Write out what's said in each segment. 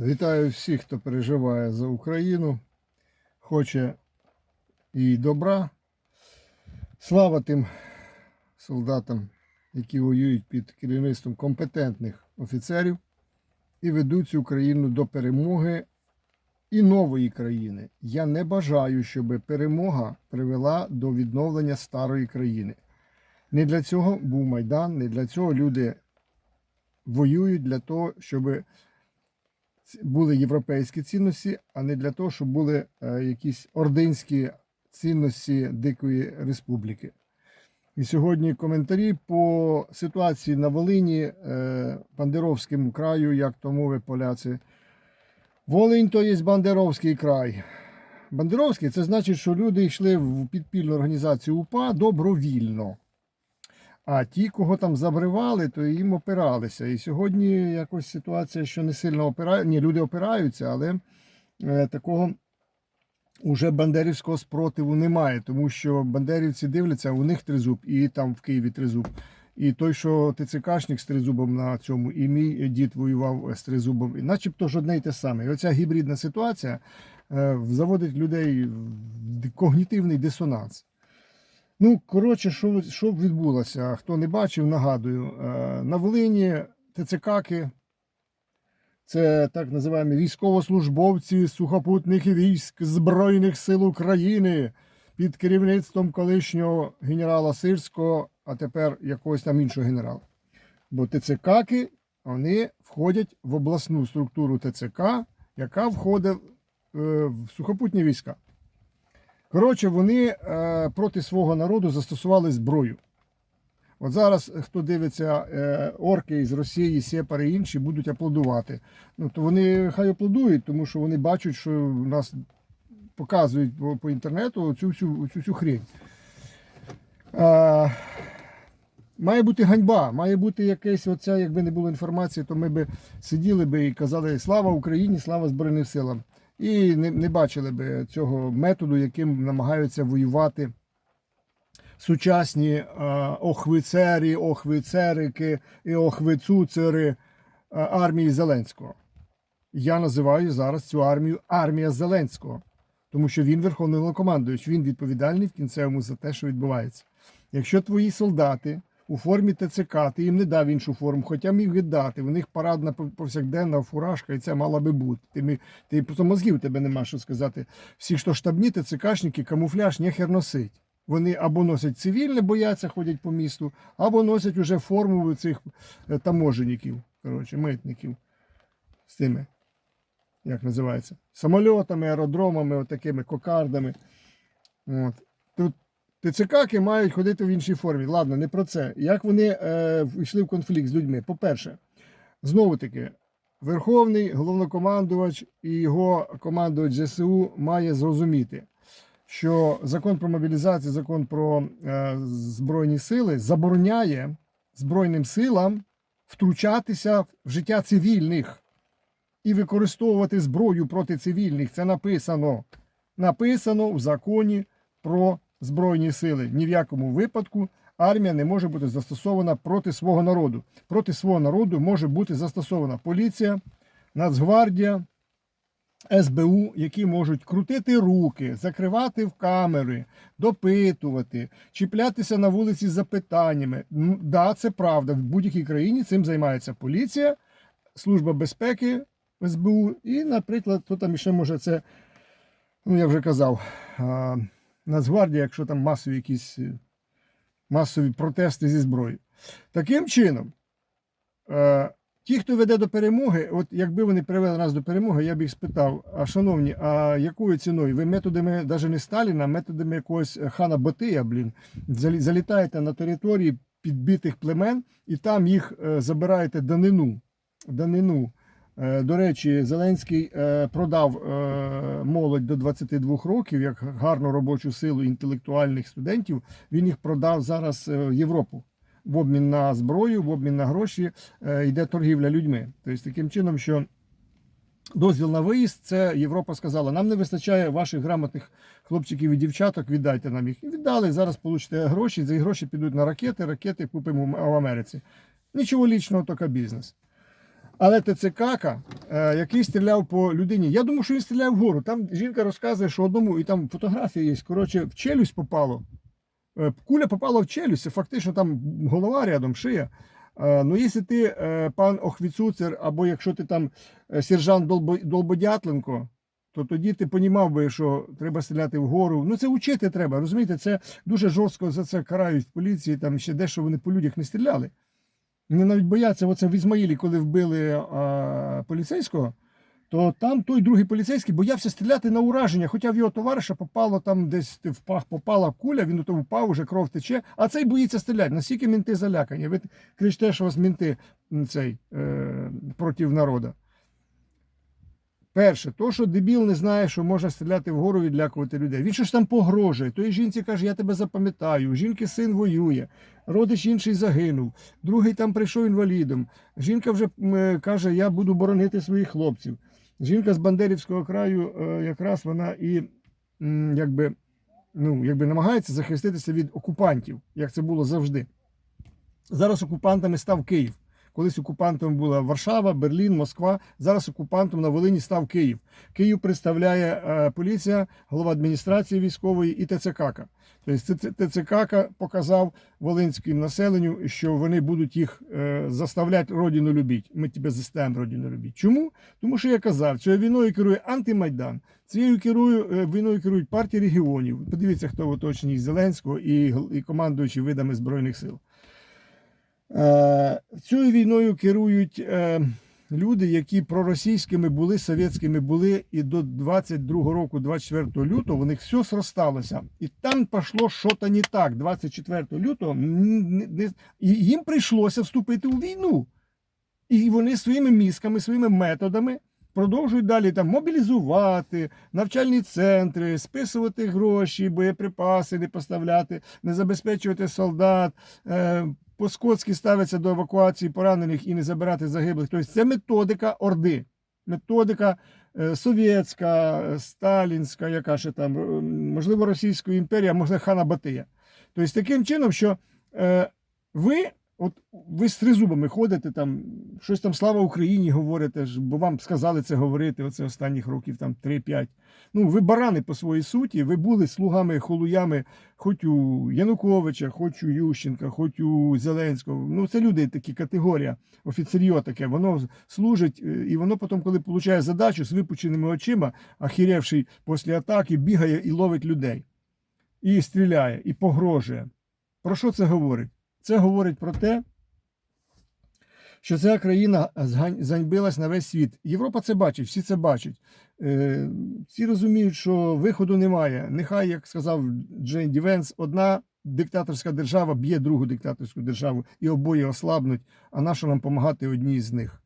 Вітаю всіх, хто переживає за Україну, хоче їй добра. Слава тим солдатам, які воюють під керівництвом компетентних офіцерів і ведуть цю країну до перемоги і нової країни. Я не бажаю, щоб перемога привела до відновлення старої країни. Не для цього був Майдан, не для цього люди воюють для того, щоб були європейські цінності, а не для того, щоб були е, якісь ординські цінності Дикої Республіки. І сьогодні коментарі по ситуації на Волині, е, Бандеровському краю, як то мови поляці. Волинь то є Бандеровський край. Бандеровський це значить, що люди йшли в підпільну організацію УПА добровільно. А ті, кого там забривали, то їм опиралися. І сьогодні якось ситуація, що не сильно опирають. Ні, люди опираються, але е, такого уже бандерівського спротиву немає, тому що бандерівці дивляться, у них тризуб, і там в Києві тризуб. І той, що ТЦКшник з тризубом на цьому, і мій дід воював з тризубом, і начебто ж одне й те саме. І оця гібридна ситуація е, заводить людей в когнітивний дисонанс. Ну, коротше, що, що відбулося? Хто не бачив, нагадую. Е, На Волині ТЦКки, це так називаємо військовослужбовці сухопутних військ Збройних сил України під керівництвом колишнього генерала Сирського, а тепер якогось там іншого генерала. Бо ТЦКки вони входять в обласну структуру ТЦК, яка входить е, в сухопутні війська. Коротше, вони е, проти свого народу застосували зброю. От зараз, хто дивиться, е, орки з Росії, Сепари і інші будуть аплодувати. Ну, то вони хай аплодують, тому що вони бачать, що нас показують по, по інтернету цю всю, цю всю хрень. Е, має бути ганьба, має бути якесь оця, якби не було інформації, то ми б сиділи би і казали Слава Україні, слава Збройним силам. І не, не бачили би цього методу, яким намагаються воювати сучасні е, охвицері, охвицерики і охвицуцери е, армії Зеленського. Я називаю зараз цю армію армія Зеленського, тому що він верховний головнокомандуючий, він відповідальний в кінцевому за те, що відбувається. Якщо твої солдати у формі ТЦК, ти їм не дав іншу форму, хоча міг віддати. У них парадна повсякденна фуражка, і це мала би бути. Ти, ми- ти просто мозгів тебе нема що сказати. Всі, хто штабні ТЦКшники, камуфляж нехер носить. Вони або носять цивільне, бояться, ходять по місту, або носять уже форму цих е, таможенників, коротше, митників з тими, як називається, самольотами, аеродромами, отакими кокардами. От. ТЦКки мають ходити в іншій формі. Ладно, не про це. Як вони е, йшли в конфлікт з людьми? По-перше, знову таки, Верховний головнокомандувач і його командувач ЗСУ має зрозуміти, що закон про мобілізацію, закон про е, збройні сили забороняє Збройним силам втручатися в життя цивільних і використовувати зброю проти цивільних. Це написано. Написано в законі про збройні сили. Ні в якому випадку армія не може бути застосована проти свого народу. Проти свого народу може бути застосована поліція, Нацгвардія, СБУ, які можуть крутити руки, закривати в камери, допитувати, чіплятися на вулиці з запитаннями. М, Да, це правда. В будь-якій країні цим займається поліція, Служба безпеки СБУ і, наприклад, хто там ще може це, ну я вже казав, Нацгвардія, якщо там масові якісь е, масові протести зі зброєю. Таким чином, е, ті, хто веде до перемоги, от якби вони привели нас до перемоги, я б їх спитав: а шановні, а якою ціною? Ви методами навіть не Сталіна, методами якогось хана Батия, блін, залітаєте на території підбитих племен і там їх е, забираєте данину. данину. Е, До речі, Зеленський е, продав е, молодь до 22 років як гарну робочу силу інтелектуальних студентів. Він їх продав зараз в Європу. В обмін на зброю, в обмін на гроші йде торгівля людьми. Тобто таким чином, що дозвіл на виїзд, це Європа сказала: нам не вистачає ваших грамотних хлопчиків і дівчаток, віддайте нам їх. І віддали. Зараз получите гроші. За гроші підуть на ракети. Ракети купимо в Америці. Нічого лічного, тільки бізнес. Але ТЦК, е, який стріляв по людині, я думаю, що він стріляв вгору. Там жінка розказує, що одному, і там фотографія є. Коротше, в челюсть попало. Е, Куля попала в челюсть, фактично там голова рядом, шия. Е, Ну, якщо ти пан Охвіцуцер, або якщо ти там сержант Долбодятленко, то тоді ти понімав би, що треба стріляти вгору. Ну це вчити треба. Розумієте, це дуже жорстко за це карають в поліції, там ще дещо вони по людях не стріляли. Вони навіть бояться, оце в Ізмаїлі, коли вбили а, поліцейського, то там той другий поліцейський боявся стріляти на ураження, хоча в його товариша попало там десь в пах, попала куля, він ото впав, уже кров тече, а цей боїться стріляти. Наскільки мінти залякані. Ви кричите, що вас мінти цей, е, проти народу. Перше, то, що дебіл не знає, що можна стріляти вгору, відлякувати людей. Він що ж там погрожує. Той жінці каже, я тебе запам'ятаю. Жінки син воює, родич інший загинув, другий там прийшов інвалідом. Жінка вже е, каже, я буду боронити своїх хлопців. Жінка з Бандерівського краю, е, якраз вона і якби, ну, якби намагається захиститися від окупантів, як це було завжди. Зараз окупантами став Київ. Колись окупантом була Варшава, Берлін, Москва. Зараз окупантом на Волині став Київ. Київ представляє е, поліція, голова адміністрації військової і ТЦК. Тобто ТЦК показав волинським населенню, що вони будуть їх е, заставляти родину любити. Ми тебе заставимо родину любити. Чому? Тому що я казав, цією війною керує антимайдан. Цією керує е, війною керують партії регіонів. Подивіться, хто в оточенні Зеленського і, і командуючи видами збройних сил. Е, Цією війною керують е, люди, які проросійськими були, совєтськими були, і до 22 року, 24 лютого, у них все зросталося. І там пішло щось не так. 24 лютого і їм прийшлося вступити у війну. І вони своїми мізками, своїми методами продовжують далі там мобілізувати, навчальні центри, списувати гроші, боєприпаси не поставляти, не забезпечувати солдат. По-скотськи ставиться до евакуації поранених і не забирати загиблих. Тобто це методика Орди, методика е, совєтська, е, сталінська, яка ще там, е, можливо, Російської імперії, а можливо, хана Батия. Тобто таким чином, що ви, от ви з тризубами ходите там, щось там слава Україні говорите, бо вам сказали це говорити оце останніх років там 3-5. Ну, ви барани по своїй суті, ви були слугами, холуями, хоч у Януковича, хоч у Ющенка, хоч у Зеленського. Ну, це люди такі категорія, офіцеріо таке, воно служить, е, і воно потім, коли получає задачу з випученими очима, ахіревший після атаки, бігає і ловить людей. І стріляє, і погрожує. Про що це говорить? Це говорить про те, що ця країна заньбилась на весь світ. Європа це бачить, всі це бачать. Е, Всі розуміють, що виходу немає. Нехай, як сказав Джейн Дівенс, одна диктаторська держава б'є другу диктаторську державу і обоє ослабнуть, а нащо нам допомагати одній з них?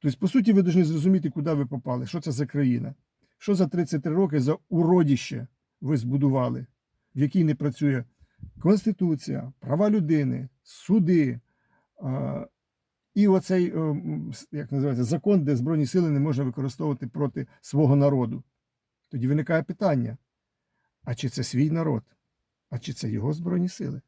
Тобто, по суті, ви повинні зрозуміти, куди ви попали, що це за країна, що за 33 роки за уродіще ви збудували, в якій не працює Конституція, права людини, суди. І оцей, е, як називається, закон, де Збройні сили не можна використовувати проти свого народу. Тоді виникає питання: а чи це свій народ? А чи це його Збройні сили?